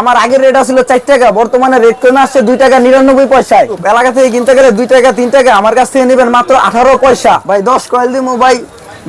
আমার আগের রেট ছিল চার টাকা বর্তমানে রেট কমে আসছে দুই টাকা নিরানব্বই পয়সায়। এলাকা থেকে কিনতে গেলে দুই টাকা তিন টাকা আমার কাছ থেকে নেবেন মাত্র আঠারো পয়সা। ভাই দশ কয়েল দিমু ভাই।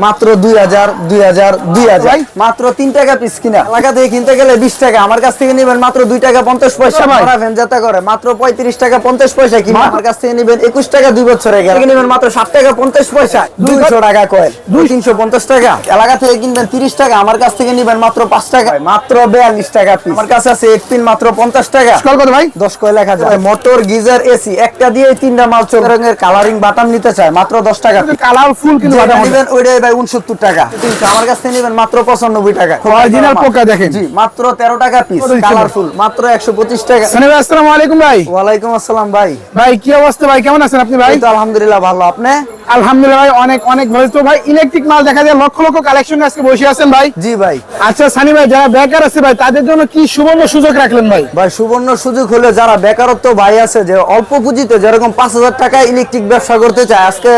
মাত্র দুই হাজার দুই হাজার দুই হাজার। মাত্র তিন টাকা পিস কিনা। এলাকা থেকে কিনতে গেলে বিশ টাকা। আমার কাছ থেকে নেবেন মাত্র দুই টাকা পঞ্চাশ পয়সা? ভাড়া ভ্যান যাতা করে মাত্র পঁয়ত্রিশ টাকা পঞ্চাশ পয়সা কিনা আমার কাছ থেকে নেবেন একুশ টাকা দুই বছরে গেলে নেবেন মাত্র ষাট টাকা পঞ্চাশ পয়সা। দুইশো টাকা কয়েল দুই তিনশো পঞ্চাশ টাকা। এলাকা থেকে কিনবেন তিরিশ টাকা। আমার কাছ থেকে নেবেন মাত্র পাঁচ টাকা। মাত্র বিয়াল্লিশ টাকা পিস আমার কাছে আছে এক পিন মাত্র পঞ্চাশ টাকা। কত ভাই? দশ কয় লেখা যায় মোটর গিজার এসি একটা দিয়ে তিনটা মাল চোখ রঙের কালারিং বাটাম নিতে চায়। মাত্র দশ টাকা কালারফুল কিন্তু যেটা ওইটাই ভাই উনসত্তর টাকা। তিনশো। আমার কাছ থেকে নিবেন মাত্র পঁচানব্বই টাকা। Original পোকা দেখেন। জি মাত্র তেরো টাকা পিস কালারফুল মাত্র একশো পঁচিশ টাকা। সানি ভাই আসসালামু আলাইকুম ভাই। ওয়ালাইকুম আসসালাম ভাই। ভাই কি অবস্থা ভাই? কেমন আছেন আপনি ভাই? তো আলহামদুলিল্লাহ ভালো। আপনি? আলহামদুলিল্লাহ ভাই অনেক অনেক ভালো। তো ভাই ইলেকট্রিক মাল দেখা যায় লক্ষ লক্ষ কালেকশন আজকে বসে আছেন ভাই। জি ভাই। আচ্ছা সানি ভাই যারা বেকার আছে ভাই তাদের জন্য কি সুবর্ণ সুযোগ রাখলেন ভাই? ভাই সুবর্ণ সুযোগ হলে যারা বেকারত্ব ভাই আছে যে অল্প পুঁজিতে যেরকম পাঁচ হাজার টাকা ইলেকট্রিক ব্যবসা করতে চায় আজকে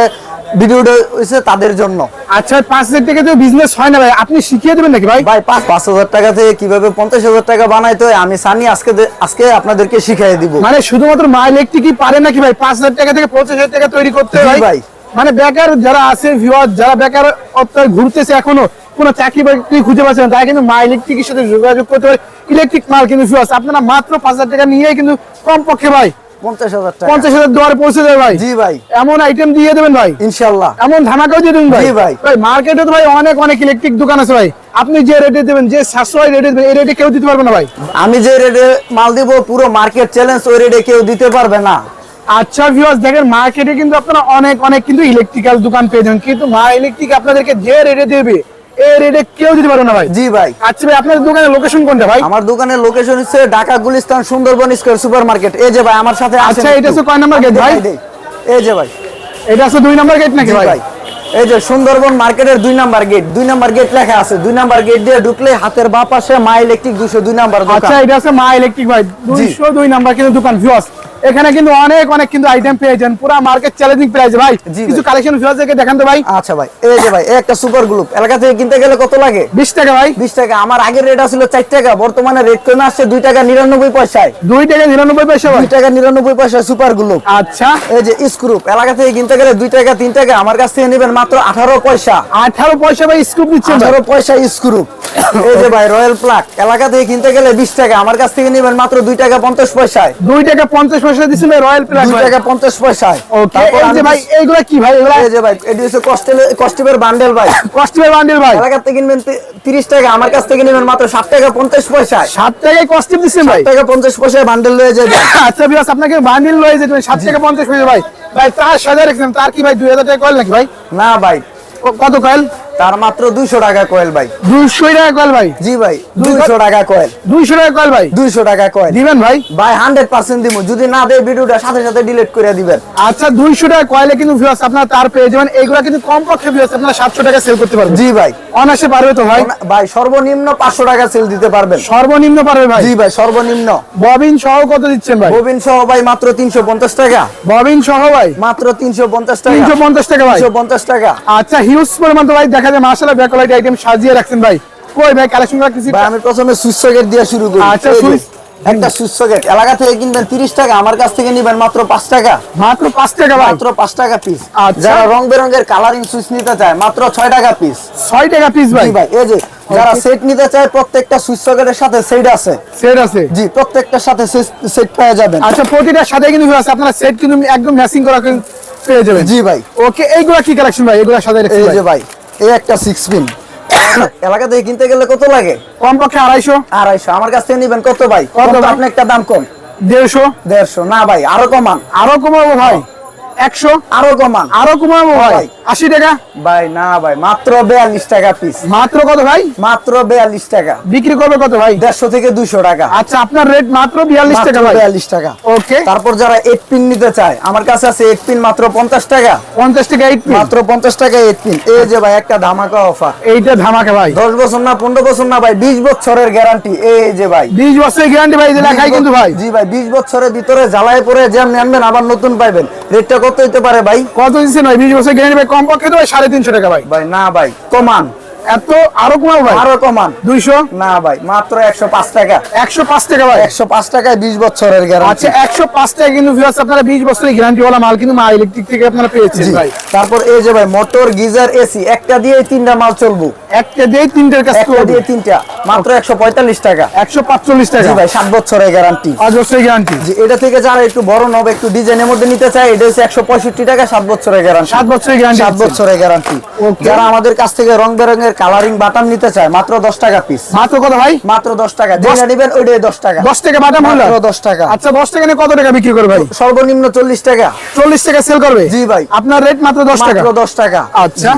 ভিডিওটা হয়েছে তাদের জন্য। আচ্ছা টাকা তো বিজনেস হয় না ভাই। আপনি শিখিয়ে দেবেন নাকি ভাই? ভাই পাঁচ পাঁচ হাজার টাকা থেকে কীভাবে টাকা বানাইতে হয় আমি সানি আজকে আজকে আপনাদেরকে শিখাই দিব। মানে শুধুমাত্র মা ইলেকট্রিকই পারে নাকি ভাই? পাঁচ হাজার টাকা থেকে পঁচিশ হাজার টাকা তৈরি করতে হয় ভাই। মানে বেকার যারা আছে ভিউয়ার যারা বেকার অত্যায় ঘুরতেছে এখনও কোনো চাকরি বাকরি খুঁজে পাচ্ছে না তাই কিন্তু মা ইলেকট্রিকের সাথে যোগাযোগ করতে পারে। ইলেকট্রিক মাল কিন্তু ভিউয়ার্স আপনারা মাত্র পাঁচ হাজার টাকা নিয়ে কিন্তু কমপক্ষে ভাই পঞ্চাশ হাজার টাকা। পঞ্চাশ হাজার দুয়ারে পৌঁছে দেবে ভাই। জি ভাই। এমন আইটেম দিয়ে দেবেন ভাই। ইনশাল্লাহ। এমন ধামাকাও দিয়ে দেবেন ভাই। ভাই। ভাই মার্কেটে তো ভাই অনেক অনেক ইলেকট্রিক দোকান আছে ভাই। আপনি যে রেটে দেবেন যে সাশ্রয় রেটে দেবেন এই রেটে কেউ দিতে পারবে না ভাই। আমি যে রেটে মাল দিব পুরো মার্কেট চ্যালেঞ্জ ওই রেটে কেউ দিতে পারবে না। আচ্ছা ভিউয়ার্স দেখেন মার্কেটে কিন্তু আপনারা অনেক অনেক কিন্তু ইলেকট্রিক্যাল দোকান পেয়ে যাবেন। কিন্তু মা ইলেকট্রিক আপনাদেরকে যে রেটে দেবে এই রেটে কেউ দিতে পারবে না ভাই। জি ভাই। আচ্ছা ভাই আপনাদের দোকানের লোকেশন কোনটা ভাই? আমার দোকানের লোকেশন হচ্ছে ঢাকা গুলিস্তান সুন্দরবন স্কয়ার সুপার এই যে ভাই আমার সাথে আচ্ছা, এটা হচ্ছে কয় নাম্বার গেট ভাই? এই যে ভাই। এটা আছে দুই নম্বর গেট নাকি ভাই? ভাই। এই যে সুন্দরবন মার্কেটের দুই নাম্বার গেট দুই নাম্বার গেট লেখা আছে। দুই নাম্বার গেট দিয়ে ঢুকলে হাতের বাঁ পাশে মা ইলেকট্রিক দুশো দুই নাম্বার আচ্ছা এটা আছে মা ইলেকট্রিক ভাই। দুইশো দুই নাম্বার কিন্তু দোকান ভিউয়ার্স এখানে কিন্তু অনেক অনেক কিন্তু আইটেম পেয়ে যান। পুরো মার্কেট চ্যালেঞ্জিং প্রাইস ভাই। কিছু কালেকশন ভিউয়ার্স দেখে দেখান তো ভাই। আচ্ছা ভাই এই যে ভাই একটা সুপার গ্রুপ এলাকা থেকে কিনতে গেলে কত লাগে? বিশ টাকা ভাই। বিশ টাকা। আমার আগের রেট ছিল চার টাকা বর্তমানে রেট কমে আসছে দুই টাকা নিরানব্বই পয়সায়। দুই টাকা নিরানব্বই পয়সা ভাই। দুই টাকা নিরানব্বই পয়সা সুপার গ্রুপ আচ্ছা। এই যে স্ক্রুপ এলাকা থেকে কিনতে গেলে দুই টাকা তিন টাকা। আমার কাছ থেকে নেবেন মাত্র আঠারো পয়সা। আঠারো পয়সা ভাই স্কুপ দিচ্ছেন ভাই। আঠারো পয়সা স্ক্রুপ এই যে ভাই রয়্যাল প্লাক এলাকা থেকে কিনতে গেলে বিশ টাকা। আমার কাছ থেকে নেবেন মাত্র দুই টাকা পঞ্চাশ পয়সায়। দুই টাকা পঞ্চাশ পয়সা দিচ্ছেন রয়্যাল প্লাস দুই টাকা পঞ্চাশ পয়সায়। ওকে এই যে ভাই এইগুলা কি ভাই এগুলা? এই যে ভাই এটি হচ্ছে কস্টিভের বান্ডেল ভাই। কস্টিউমের বান্ডেল ভাই? এলাকা থেকে কিনবেন তিরিশ টাকা আমার কাছ থেকে নেবেন মাত্র ষাট টাকা পঞ্চাশ পয়সায়। সাত টাকায় কস্টিউম দিচ্ছেন ভাই? টাকা পঞ্চাশ পয়সায় বান্ডেল লয়ে যাবে আচ্ছা বিয়াস আপনাকে বান্ডিল লয়ে যেতে সাত টাকা পঞ্চাশ পয়সা ভাই। ভাই তার সাজা রেখেছেন তার কি ভাই দুই হাজার টাকা কয়েল নাকি ভাই? না ভাই। কত কয়েল তার মাত্র দুইশো টাকা কয়েল ভাই। দুইশো টাকা কয়েল ভাই? জি ভাই দুইশো টাকা কয়েল। দুইশো টাকা কয়েল ভাই? দুইশো টাকা কয়েল। দিবেন ভাই? ভাই হান্ড্রেড পার্সেন্ট দিব যদি না দেয় ভিডিওটা সাথে সাথে ডিলিট করে দিবেন। আচ্ছা দুইশো টাকা কয়েলে কিন্তু ভিউয়ার্স আপনার তার পেয়ে যাবেন। এগুলা কিন্তু কম পক্ষে ভিউয়ার্স আপনার সাতশো টাকা সেল করতে পারবেন। জি ভাই। অনাসে পারবে তো ভাই? ভাই সর্বনিম্ন পাঁচশো টাকা সেল দিতে পারবেন। সর্বনিম্ন পারবে ভাই? জি ভাই সর্বনিম্ন। ববিন সহ কত দিচ্ছেন ভাই? ববিন সহ ভাই মাত্র তিনশো পঞ্চাশ টাকা। ববিন সহ ভাই? মাত্র তিনশো পঞ্চাশ টাকা। তিনশো পঞ্চাশ টাকা ভাই? তিনশো পঞ্চাশ টাকা। আচ্ছা হিউজ পরিমাণ তো ভাই দেখা যায় মার্শাল ব্যাকলাইট আইটেম সাজিয়ে রাখছেন ভাই। কই ভাই কালেকশন রাখতেছি ভাই আমি প্রথমে সুইচ সকেট দিয়ে শুরু করি। আচ্ছা, সুইচ। একটা সুইচ সকেট এলাকা থেকে কিনবেন তিরিশ টাকা আমার কাছ থেকে নিবেন মাত্র পাঁচ টাকা। মাত্র পাঁচ টাকা ভাই। মাত্র পাঁচ টাকা পিস আচ্ছা। যারা রং বেরঙের কালারিং সুইচ নিতে চায় মাত্র ছয় টাকা পিস ছয় টাকা পিস ভাই। ভাই এই যে যারা সেট নিতে চায় প্রত্যেকটা সুইচ সকেটের সাথে সেট আছে। সেট আছে। জি প্রত্যেকটার সাথে সেট পেয়ে যাবেন আচ্ছা প্রতিটার সাথে কিন্তু আছে আপনারা সেট কিন্তু একদম ম্যাচিং করা পেয়ে যাবেন। জি ভাই। ওকে এইগুলা কি কালেকশন ভাই? এগুলা সাথে এই যে ভাই এই একটা সিক্স পিন এলাকা থেকে কিনতে গেলে কত লাগে? কমপক্ষে আড়াইশো। আড়াইশো। আমার কাছ থেকে নিবেন কত ভাই? কত আপনি একটা দাম কম? দেড়শো। দেড়শো। না ভাই আরও কমান। আরও কমাবো ভাই। একশো। আরও কমান। আরও কমাবো ভাই। আশি টাকা? ভাই না ভাই মাত্র বেয়াল্লিশ টাকা পিস মাত্র কত ভাই? মাত্র বেয়াল্লিশ টাকা। বিক্রি করবে কত ভাই? দেড়শো থেকে দুইশো টাকা। আচ্ছা আপনার রেট মাত্র বিয়াল্লিশ টাকা ভাই। বেয়াল্লিশ টাকা। ওকে তারপর যারা এইট পিন নিতে চায় আমার কাছে আছে এইট পিন মাত্র পঞ্চাশ টাকা। পঞ্চাশ টাকা এইট মাত্র পঞ্চাশ টাকা এইট পিন এই যে ভাই একটা ধামাকা অফার এইটা ধামাকে ভাই। দশ বছর না পনেরো বছর না ভাই বিশ বছরের গ্যারান্টি এই যে ভাই। বিশ বছরের গ্যারান্টি ভাই লেখাই কিন্তু ভাই। জি ভাই বিশ বছরের ভিতরে জ্বালায় পরে যেমন আনবেন আবার নতুন পাইবেন। রেটটা কত হইতে পারে ভাই? কত দিচ্ছেন ভাই? বিশ বছরের গ্যারান্টি ভাই কম পক্ষে তো সাড়ে তিনশো টাকা ভাই। ভাই না ভাই। কমান। এত আরও কমাও ভাই। আরও কমান। দুইশো? না ভাই মাত্র একশো পাঁচ টাকা। একশো পাঁচ টাকা ভাই। একশো পাঁচ টাকায় বিশ বছরের গ্যারান্টি আচ্ছা একশো পাঁচ টাকা কিন্তু viewers আপনারা বিশ বছরের গ্যারান্টি বলা মাল কিন্তু মা ইলেকট্রিক থেকে আপনারা পেয়েছেন ভাই। তারপর এই যে ভাই মোটর গিজার এসি একটা দিয়ে তিনটা মাল চলবো। একটা দিয়ে তিনটার কাছে একটা দিয়ে তিনটা। মাত্র একশো পঁয়তাল্লিশ টাকা। একশো পাঁচচল্লিশ টাকা। জি ভাই সাত বছরের গ্যারান্টি পাঁচ বছরের গ্যারান্টি যে এটা থেকে যারা একটু বড় নব একটু ডিজাইনের মধ্যে নিতে চায় এটা হচ্ছে একশো পঁয়ষট্টি টাকা সাত বছরের গ্যারান্টি সাত বছরের গ্যারান্টি সাত বছরের গ্যারান্টি যারা আমাদের কাছ থেকে রং বেরঙের কালারিং বাটাম নিতে চায় মাত্র দশ টাকা পিস মাত্র কত ভাই? মাত্র দশ টাকা। যেটা নিবেন ওইটাই দশ টাকা। দশ টাকা বাটাম হলো? মাত্র দশ টাকা। আচ্ছা দশ টাকা নিয়ে কত টাকা বিক্রি করবে ভাই? সর্বনিম্ন চল্লিশ টাকা। চল্লিশ টাকা সেল করবে? জি ভাই। আপনার রেট মাত্র দশ টাকা? মাত্র দশ টাকা। আচ্ছা।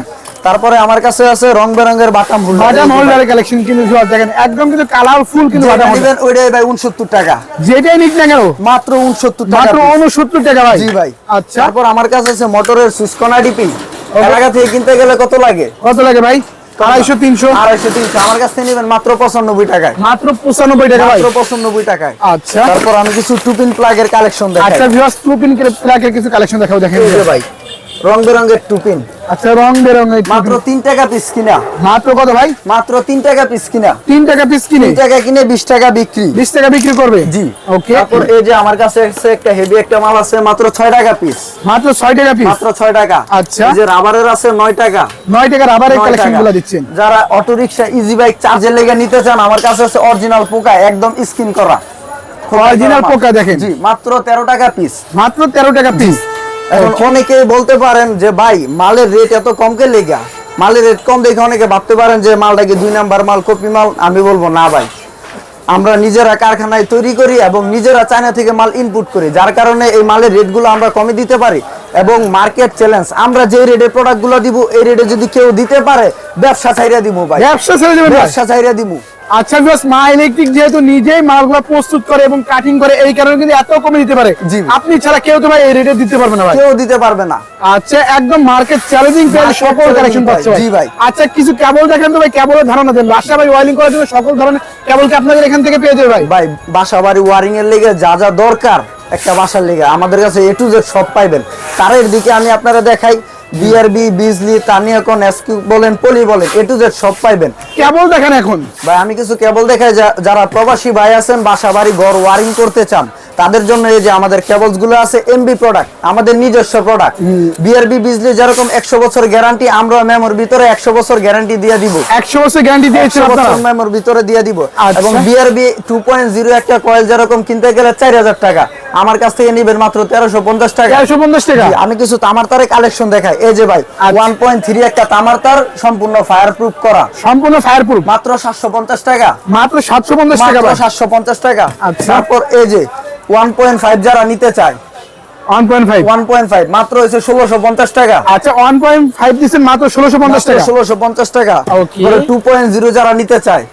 তারপরে আমার কাছে আছে রং বেরঙের বাটাম হোল্ডার বাটাম হোল্ডারের কালেকশন কিন্তু viewers দেখেন একদম কিন্তু কালারফুল কিন্তু বাটাম হোল্ডার ওইটাই ভাই উনসত্তর টাকা। যেটাই নিক না কেন? মাত্র উনসত্তর টাকা মাত্র piece। উনসত্তর টাকা ভাই। জি ভাই। আচ্ছা। তারপর আমার কাছে আছে মোটরের সুসকনা ডিপি। এলাকা থেকে কিনতে গেলে কত লাগে? কত লাগে ভাই? আড়াইশো তিনশো। আড়াইশো তিনশো। আমার কাছ থেকে নেবেন মাত্র পঁচানব্বই টাকায়। মাত্র পঁচানব্বই টাকা ভাই। মাত্র পঁচানব্বই টাকায়। আচ্ছা। তারপর আমি কিছু টুপিন প্লাগের কালেকশন দেখাই। আচ্ছা ভিউয়ার্স টু পিন প্লাকের কিছু কালেকশন দেখাও দেখেন। ভাই রং বেরঙের টুপিন। আচ্ছা রং বেরঙের মাত্র তিন টাকা পিস কিনা। মাত্র কত ভাই? মাত্র তিন টাকা পিস কিনা। তিন টাকা পিস কিনে? টাকা কিনে বিশ টাকা বিক্রি। বিশ টাকা বিক্রি করবে? জি। ওকে তারপর এই যে আমার কাছে আছে একটা হেভি একটা মাল আছে মাত্র ছয় টাকা পিস মাত্র ছয় টাকা পিস মাত্র ছয় টাকা। আচ্ছা। এই যে রাবারের আছে নয় টাকা। নয় টাকা রাবারের নয় কালেকশন টাকা। গুলো দিচ্ছেন। যারা অটো রিক্সা ইজি বাইক চার্জের লেগে নিতে চান আমার কাছে আছে অরিজিনাল পোকা একদম স্কিন করা। অরিজিনাল পোকা দেখেন। জি মাত্র তেরো টাকা পিস মাত্র তেরো টাকা পিস এখন অনেকে বলতে পারেন যে ভাই মালের রেট এত কমকে লেগা? মালের রেট কম দেখে অনেকে ভাবতে পারেন যে মালটা কি দুই নাম্বার মাল কপি মাল? আমি বলব না ভাই। আমরা নিজেরা কারখানায় তৈরি করি এবং নিজেরা চায়না থেকে মাল ইনপুট করি। যার কারণে এই মালের রেটগুলো আমরা কমে দিতে পারি এবং মার্কেট চ্যালেঞ্জ আমরা যে রেটে প্রোডাক্টগুলো দিব এই রেটে যদি কেউ দিতে পারে ব্যবসা ছাইরা দিব ভাই। ব্যবসা দেবেন ভাই? ব্যবসা ছাইরা দিব আচ্ছা বিকজ মা ইলেকট্রিক যেহেতু নিজেই মালগুলো প্রস্তুত করে এবং কাটিং করে এই কারণে কিন্তু এত কমে দিতে পারে। আপনি ছাড়া কেউ তো ভাই এই রেটে দিতে পারবে না ভাই। কেউ দিতে পারবে না। আচ্ছা একদম মার্কেট চ্যালেঞ্জিং প্রাইস সকল কালেকশন পাচ্ছে জি ভাই। আচ্ছা কিছু কেবল দেখেন তো ভাই কেবলের ধারণা দেন। রাস্তা ভাই ওয়াইলিং করার জন্য সকল ধরনের কেবল কি আপনাদের এখান থেকে পেয়ে যাবে ভাই। ভাই বাসা বাড়ি ওয়ারিং এর লেগে যা যা দরকার একটা বাসার লেগে আমাদের কাছে এ টু জেড সব পাইবেন। তারের দিকে আমি আপনারা দেখাই বিআরবি বিজলি তানিয়াকন এসকিউ বলেন পলি বলেন এ টু জেড সব পাইবেন। কেবল দেখেন এখন। ভাই আমি কিছু কেবল দেখাই যা- যারা প্রবাসী ভাই আছেন বাসা বাড়ি ঘর ওয়ারিং করতে চান তাদের জন্য এই যে আমাদের কেবলসগুলো আছে এমবি প্রোডাক্ট আমাদের নিজস্ব প্রোডাক্ট বিআরবি বিজলি যেরকম একশো বছর গ্যারান্টি আমরা মেমোর ভিতরে একশো বছর গ্যারান্টি দিয়ে দিব। একশো বছর গ্যারান্টি বছর মেমোর ভিতরে দিয়ে দিব। আচ্ছা। এবং বিআরবি টু পয়েন্ট জিরো একটা কয়েল যেরকম কিনতে গেলে চার হাজার টাকা। আমার কাছ থেকে নিবেন মাত্র তেরোশো পঞ্চাশ টাকা। চারশো পঞ্চাশ টাকা? আমি কিছু তামার তারে কালেকশন দেখাই। এই যে ভাই। ওয়ান পয়েন্ট থ্রি একটা তামার তার সম্পূর্ণ ফায়ার প্রুফ করা। সম্পূর্ণ ফায়ার প্রুফ মাত্র সাতশো পঞ্চাশ টাকা। মাত্র সাতশো পঞ্চাশ টাকা সাতশো পঞ্চাশ টাকা। আচ্ছা। তারপর এই যে ওয়ান পয়েন্ট ফাইভ যারা নিতে চায়। মাত্র হয়েছে ষোলোশো পঞ্চাশ টাকা। আচ্ছা ওয়ান পয়েন্ট ফাইভ দিচ্ছেন মাত্র ষোলোশো পঞ্চাশ টাকা? ষোলোশো পঞ্চাশ টাকা। Okay. টু পয়েন্ট জিরো যারা নিতে চায়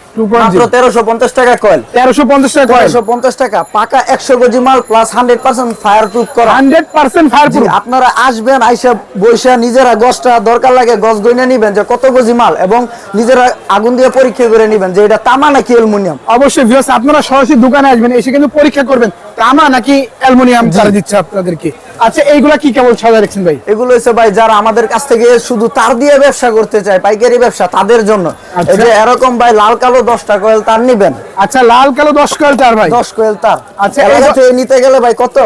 মাত্র তেরোশো পঞ্চাশ টাকা কয়েল তেরোশো পঞ্চাশ টাকা তেরোশো পঞ্চাশ টাকা পাকা একশো কেজি মাল plus hundred percent fireproof করা। হান্ড্রেড পার্সেন্ট ফায়ার প্রুফ আপনারা আসবেন আইসা বৈশা নিজেরা গছটা দরকার লাগে গছ গইনা নিবেন যে কত কেজি মাল এবং নিজেরা আগুন দিয়ে পরীক্ষা করে নিবেন যে এটা তামা নাকি অ্যালুমিনিয়াম। অবশ্যই ভিউয়ার্স আপনারা সরাসরি দোকানে আসবেন এসে কিন্তু পরীক্ষা করবেন। তামা নাকি অ্যালুমিনিয়াম তারা দিচ্ছে আপনাদেরকে? আচ্ছা এইগুলা কি কেবল সাজা রাখছেন ভাই? এগুলো হচ্ছে ভাই যারা আমাদের কাছ থেকে শুধু তার দিয়ে ব্যবসা করতে চায় পাইকারি ব্যবসা তাদের জন্য। আচ্ছা। এই যে এরকম ভাই লাল কালো দশটা কয়েল তার নিবেন। আচ্ছা লাল কালো দশ কয়েল তার ভাই? দশ কয়েল তার। আচ্ছা, নিতে গেলে ভাই কত?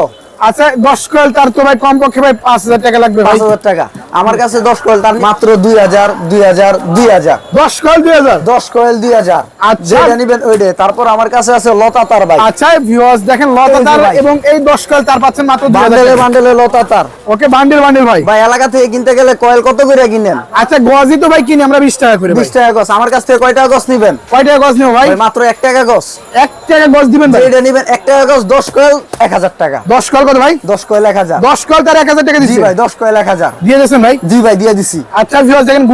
আচ্ছা দশ কয়েল তার তো ভাই কম ভাই পাঁচ হাজার টাকা লাগবে ভাই। পাঁচ হাজার টাকা। আমার কাছে দশ কয়েল তার মাত্র দুই হাজার দুই হাজার দুই হাজার। দশ কয়েল দুই হাজার? দশ কয়েল দুই হাজার। আচ্ছা। যেটা নিবেন ওইটাই। তারপর আমার কাছে আছে লতা তার ভাই। আচ্ছা ভিউয়ার্স দেখেন লতা তার এবং এই দশ কয়েল তার পাচ্ছেন মাত্র বান্ডেলে বান্ডেলে লতা তার। ওকে বান্ডিল বান্ডিল ভাই। ভাই এলাকা থেকে কিনতে গেলে কয়েল কত করে কিনেন? আচ্ছা গজি তো ভাই কিনি আমরা বিশ টাকা করে ভাই। বিশ টাকা গছ আমার কাছ থেকে কয় টাকা গছ নিবেন? কয় টাকা গজ নেব ভাই? মাত্র এক টাকা গছ এক টাকা গজ দিবেন ভাই। এটা নিবেন এক টাকা গছ দশ কয়েল এক হাজার টাকা। দশ কয়েল কত ভাই? দশ কয়েল এক হাজার। দশ কয়েল তার এক হাজার টাকা জি ভাই দশ কয়েল এক হাজার। দিয়ে দিয়েছেন ভাই? জি ভাই দিয়ে দিছি। আচ্ছা ভিউয়ার্স দেখেন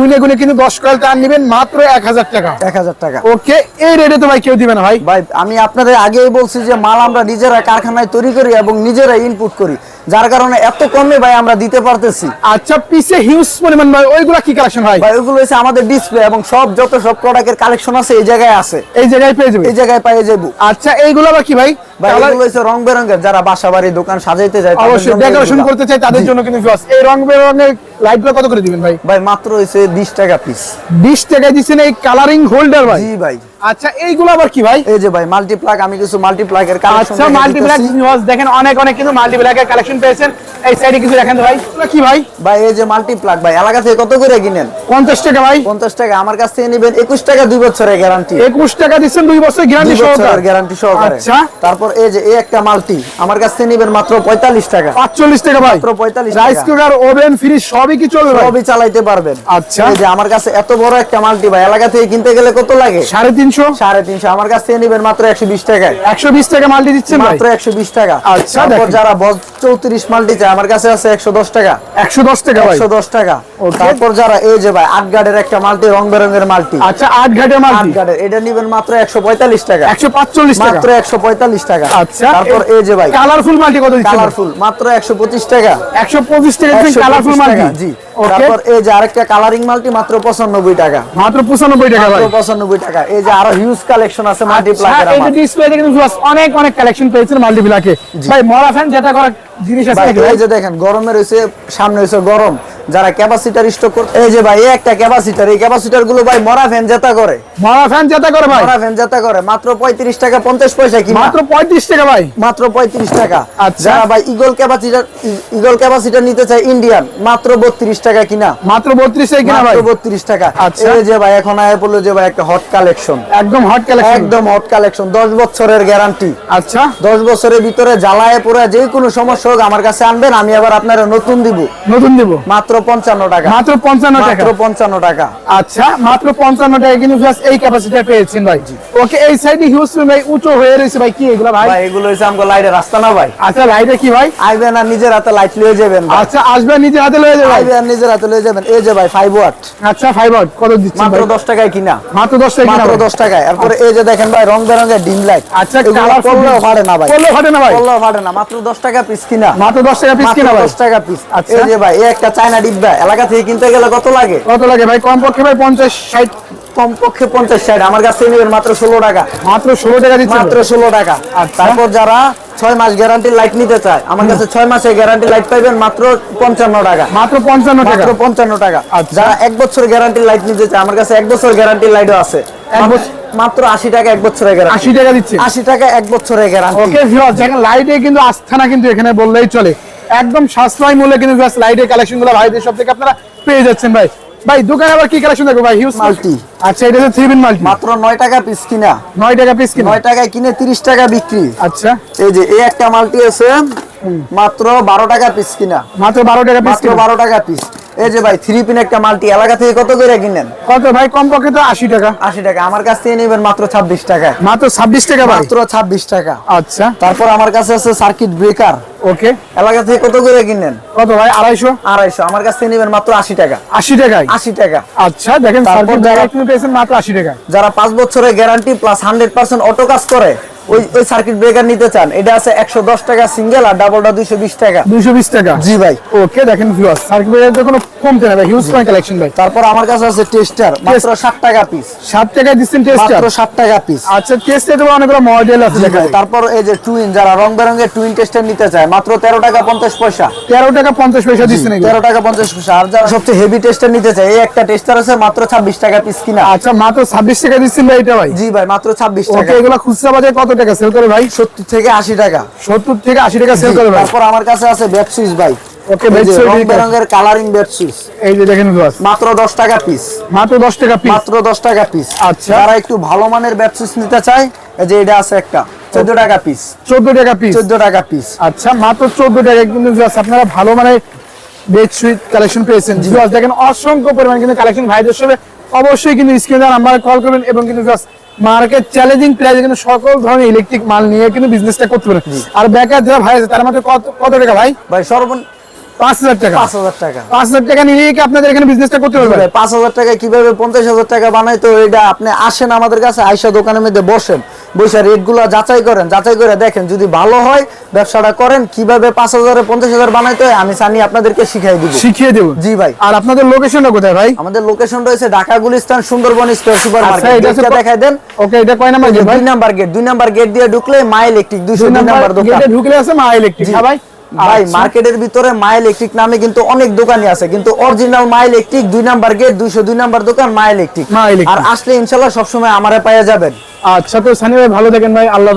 কিন্তু দশ কয়েল তার নেবেন মাত্র এক হাজার টাকা। এক হাজার টাকা। ওকে এই রেটে তো ভাই কেউ দিবে না ভাই। ভাই আমি আপনাদের আগেই বলছি যে মাল আমরা নিজেরা কারখানায় তৈরি করি এবং নিজেরা ইনপুট করি। যার কারণে এত কমে ভাই আমরা দিতে পারতেছি। আচ্ছা পিসে হিউজ পরিমাণ ভাই ওইগুলা কি কালেকশন ভাই? ভাই ওগুলো হচ্ছে আমাদের ডিসপ্লে এবং সব যত সব প্রোডাক্টের কালেকশন আছে এই জায়গায় আছে। এই জায়গায় পেয়ে যাবে এই জায়গায় পাই যাব। আচ্ছা এইগুলো আবার কি ভাই? ভাই এগুলো হচ্ছে রং বেরঙের যারা বাসা বাড়ি দোকান সাজাইতে যায় অবশ্যই ডেকোরেশন করতে চাই তাদের জন্য কিন্তু এই রং বেরঙের লাইটগুলো কত করে দিবেন ভাই? ভাই মাত্র হয়েছে বিশ টাকা পিস বিশ টাকায় দিচ্ছেন এই কালারিং হোল্ডার ভাই। জি ভাই। আচ্ছা এইগুলো আবার কি ভাই? এই যে ভাই মাল্টিপ্লাগ আমি কিছু কালেকশন আচ্ছা ভিউয়ার্স দেখেন অনেক অনেক কিন্তু মাল্টিপ্লাকের কালেকশন পেয়েছেন। এই সাইডে কিছু দেখেন তো ভাই এগুলো কি ভাই? ভাই এই যে মাল্টিপ্লাগ ভাই এলাকা থেকে কত করে কিনেন? পঞ্চাশ টাকা ভাই। পঞ্চাশ টাকা আমার কাছ থেকে নেবেন একুশ টাকা দুই বছরের গ্যারান্টি একুশ টাকা দিচ্ছেন দুই বছর গ্যারান্টি সহকারে। গ্যারান্টি সহকারে। আচ্ছা। তারপর এই যে এই একটা মাল্টি আমার কাছ থেকে নেবেন মাত্র পঁয়তাল্লিশ টাকা। পাঁচচল্লিশ টাকা ভাই। মাত্র 45 রাইস কুকার ওভেন ফ্রিজ সবই কি চলবে ভাই? সবই চালাইতে পারবেন। আচ্ছা। এই যে আমার কাছে এত বড় একটা মাল্টি ভাই এলাকা থেকে কিনতে গেলে কত লাগে? সাড়ে তিনশো? সাড়ে তিনশো। আমার কাছ থেকে নেবেন মাত্র একশো বিশ টাকায়। একশো বিশ টাকা মাল্টি দিচ্ছেন মাত্র একশো বিশ টাকা। আচ্ছা, যারা বস চৌত্রিশ মাল্টি চায় আমার কাছে আছে একশো দশ টাকা। একশো দশ টাকা একশো দশ টাকা। তারপর যারা এই যে ভাই আট গার্ডের একটা মাল্টি রং বেরঙের মাল্টি। আচ্ছা আট ঘাটের আট গার্ডের এটা নিবেন মাত্র একশো পঁয়তাল্লিশ টাকা। একশো পাঁচচল্লিশ মাত্র একশো পঁয়তাল্লিশ টাকা। আচ্ছা তারপর এই যে ভাই কালারফুল মাল্টি কত কালারফুল মাত্র একশো পঁচিশ টাকা। একশো পঁচিশ টাকা কালারফুল মাল্টি? জি। তারপর এই যে আরেকটা কালারিং মাল্টি মাত্র পঁচানব্বই টাকা। মাত্র পঁচানব্বই টাকা পঁচানব্বই টাকা। এই যে আরও হিউজ কালেকশন আছে এই যে আমার। ডিসপ্লেতে কিন্তু অনেক অনেক কালেকশন পেয়েছেন মাল্টিপ্লাকে ভাই মরা ফ্যান যেটা করা জিনিস আছে ভাই এই যে দেখেন গরমে রয়েছে সামনে হইছে গরম। যারা ক্যাপাসিটার স্টক করতে এই যে ভাই একটা ক্যাপাসিটার এই ক্যাপাসিটারগুলো ভাই মরা ফ্যান জেতা করে। মরা ফ্যান যেটা করে ভাই। মরা ফ্যান জেতা করে। মাত্র পঁয়ত্রিশ টাকা পঞ্চাশ পয়সা কিনা। মাত্র পঁয়ত্রিশ টাকা ভাই। মাত্র পঁয়ত্রিশ টাকা। আচ্ছা। যারা ভাই ইগল ক্যাপাসিটার ইগল ক্যাপাসিটার নিতে চায় ইন্ডিয়ান মাত্র বত্রিশ টাকা কিনা। মাত্র বত্রিশ টাকা কিনা ভাই। মাত্র বত্রিশ টাকা। আচ্ছা। এই যে ভাই এখন আয় পড়ল যে ভাই একটা হট কালেকশন একদম হট কালেকশন একদম হট কালেকশন দশ বছরের গ্যারান্টি আচ্ছা। দশ বছরের ভিতরে জ্বালায় পুরো যে কোনো সমস্যা হোক আমার কাছে আনবেন আমি আবার আপনারা নতুন দিব। নতুন দিব। মাত্র পঞ্চান্ন টাকা। মাত্র পঞ্চান্ন টাকা। পঞ্চান্ন টাকা। আচ্ছা মাত্র পঞ্চান্ন টাকা কিন্তু এই ক্যাপাসিটি পেয়েছেন ভাই। ওকে এই সাইডে হিউজ ভাই উঁচু হয়ে রয়েছে ভাই কি এগুলা ভাই? ভাই এগুলো হচ্ছে আমাকে লাইটের রাস্তা না ভাই। আচ্ছা লাইটে কি ভাই? আইবেন আর নিজের হাতে লাইট লিয়ে যাবেন আচ্ছা আসবে নিজের হাতে লয়ে নিজের হাতে লিয়ে যাবেন। এই যে ভাই ফাইভ ওয়াট আচ্ছা ফাইভ আউট কত দিচ্ছেন মাত্র দশ টাকায় কিনা। মাত্র দশ টাকা মাত্র দশ টাকায়। এরপরে এই যে দেখেন ভাই রং বেরঙের ডিম লাইট আচ্ছা কালার পড়লেও ফাটে না ভাই। ফাটে না ভাই? ফাটে না। মাত্র দশ টাকা পিস কিনা। মাত্র দশ টাকা পিস কিনা ভাই? দশ টাকা পিস আচ্ছা। এই যে ভাই এই একটা চায়না ডিব্বা এলাকা থেকে কিনতে গেলে কত লাগে? কত লাগে ভাই? কমপক্ষে ভাই পঞ্চাশ ষাট। কমপক্ষে পঞ্চাশ ষাট। আমার কাছ নেবেন মাত্র ষোলো টাকা। মাত্র ষোলো টাকা মাত্র ষোলো টাকা। আচ্ছা। তারপর যারা ছয় মাস গ্যারান্টি লাইট নিতে চায় আমার কাছে ছয় মাসের গ্যারান্টি লাইট পাইবেন মাত্র পঞ্চান্ন টাকা। মাত্র পঞ্চান্ন টাকা। পঞ্চান্ন টাকা। আচ্ছা। যারা এক বছর গ্যারান্টি লাইট নিতে চায় আমার কাছে এক বছর গ্যারান্টি লাইটও আছে। মাত্র আশি টাকা এক বছরের গ্যারান্টি আশি টাকা দিচ্ছে। আশি টাকা এক বছরের গ্যারান্টি ওকে লাইটে কিন্তু আস্থানা কিন্তু এখানে বললেই চলে। একদম সাশ্রয় মূল্যে কিন্তু স্লাইডের লাইটের কালেকশনগুলো ভাইদের সব থেকে আপনারা পেয়ে যাচ্ছেন ভাই। ভাই দোকানে আবার কি কালেকশন দেখো ভাই? Huge multi. আচ্ছা এটা হচ্ছে থ্রি পিন মাল্টি মাত্র নয় টাকা পিস কিনা। নয় টাকা পিস কিনা? নয় টাকায় কিনে তিরিশ টাকা বিক্রি। আচ্ছা। এই যে এই একটা মাল্টি আছে মাত্র বারো টাকা পিস কিনা। মাত্র বারো টাকা পিস মাত্র বারো টাকা পিস এই যে ভাই থ্রি পিন একটা মাল্টি এলাকা থেকে কত করে কিনেন? কত ভাই তো আশি টাকা। আশি টাকা। আমার কাছ থেকে নেবেন মাত্র ছাব্বিশ টাকায় মাত্র ছাব্বিশ টাকা মাত্র ছাব্বিশ টাকা। আচ্ছা। তারপর আমার কাছে আছে সার্কিট ব্রেকার ওকে। এলাকা থেকে কত করে কিনেন? কত ভাই আড়াইশো? আড়াইশো। আমার কাছ থেকে নেবেন মাত্র আশি টাকা। আশি টাকায়? আশি টাকা। আচ্ছা দেখেন তারপর সার্কিট যারা- ব্রেকার পেয়েছেন মাত্র আশি টাকা যারা পাঁচ বছরের guarantee plus hundred percent auto কাজ করে ওই ওই সার্কিট ব্রেকার নিতে চান এটা আছে একশো দশ টাকা সিঙ্গেল আর ডাবলটা দুইশো বিশ টাকা। দুইশো বিশ টাকা? জি ভাই। ওকে দেখেন ভিউয়ার্স সার্কিট ব্রেকার তো কোনো কমতে না ভাই হিউজ পয়েন্ট কালেকশন ভাই। তারপর আমার কাছে আছে টেস্টার মাত্র টাকা পিস দিচ্ছেন টেস্টার মাত্র টাকা পিস আচ্ছা তো অনেকগুলো মডেল আছে দেখা যায়। তারপর এই যে টুইন যারা রং বেরঙের টুইন টেস্টার নিতে চায় মাত্র তেরো টাকা পঞ্চাশ পয়সা। তেরো টাকা পঞ্চাশ পয়সা দিচ্ছেন এগুলো। তেরো টাকা পঞ্চাশ পয়সা। আর যারা সবচেয়ে হেভি টেস্টার নিতে চায় এই একটা টেস্টার আছে মাত্র ছাব্বিশ টাকা পিস কিনা। আচ্ছা মাত্র ছাব্বিশ টাকা দিচ্ছেন ভাই এটা ভাই। জি ভাই মাত্র ছাব্বিশ ওকে টাকা। এগুলো খুচরা বাজারে কত টাকা সেল করে ভাই। সত্তর থেকে আশি টাকা। সত্তর থেকে আশি টাকা সেল করে ভাই। তারপর আমার কাছে আছে ভাই। ওকে এই রং বেরঙের কালারিং এই যে দেখেন ভিউয়ার্স মাত্র দশ টাকা পিস মাত্র দশ টাকা পিস মাত্র দশ টাকা পিস আচ্ছা। যারা একটু ভালো মানের ব্যাট নিতে চায় এই যে এটা আছে একটা। চোদ্দ টাকা পিস চোদ্দ টাকা পিস চোদ্দ টাকা পিস আচ্ছা মাত্র চোদ্দ টাকা। কিন্তু viewers, আপনারা ভালো মানে বেড সুইট কালেকশন পেয়েছেন। দেখেন অসংখ্য পরিমাণ কিন্তু কালেকশন ভাইদের সাথে অবশ্যই কিন্তু স্ক্রিনে নাম্বারে কল করবেন এবং কিন্তু মার্কেট চ্যালেঞ্জিং প্রাইস কিন্তু সকল ধরনের ইলেকট্রিক মাল নিয়ে কিন্তু বিজনেসটা করতে পারে। আর বেকার যারা ভাই আছে তার মধ্যে কত কত টাকা ভাই? ভাই সর্বন পাঁচ হাজার টাকা। পাঁচ হাজার টাকা। পাঁচ হাজার টাকা নিয়ে কি আপনাদের এখানে বিজনেসটা করতে পারবে পাঁচ হাজার টাকা কীভাবে পঞ্চাশ হাজার টাকা বানাই তো এটা আপনি আসেন আমাদের কাছে আয়সা দোকানের মধ্যে বসেন। বৈশা রেটগুলো যাচাই করেন যাচাই করে দেখেন যদি ভালো হয় ব্যবসাটা করেন কীভাবে পাঁচ হাজারে পঞ্চাশ হাজার বানাইতে হয় আমি সানি আপনাদেরকে শিখাই দিব। শিখিয়ে দেবো। জি ভাই। আর আপনাদের লোকেশনটা কোথায় ভাই? আমাদের লোকেশন রয়েছে ঢাকা গুলিস্তান সুন্দরবন স্কয়ার সুপার আচ্ছা, মার্কেট। দেখাই দেন। ওকে এটা কয় নাম্বার গেট ভাই? দুই নাম্বার গেট দুই নাম্বার গেট দিয়ে ঢুকলে মা ইলেকট্রিক দুইশো দুই দুই নাম্বার নাম্বার দোকান। গেটে ঢুকলে আছে মা ইলেকট্রিক হ্যাঁ ভাই। ভাই আচ্ছা। মার্কেটের ভিতরে মা ইলেকট্রিক নামে কিন্তু অনেক দোকানই আছে কিন্তু অরিজিনাল মা ইলেকট্রিক দুই নাম্বার গেট দুইশো দুই নাম্বার দোকান মা ইলেকট্রিক। আর আসলে ইনশাল্লাহ সবসময় আমারে পাওয়া যাবেন। আচ্ছা তো সানি ভাই ভালো থাকেন ভাই আল্লাহ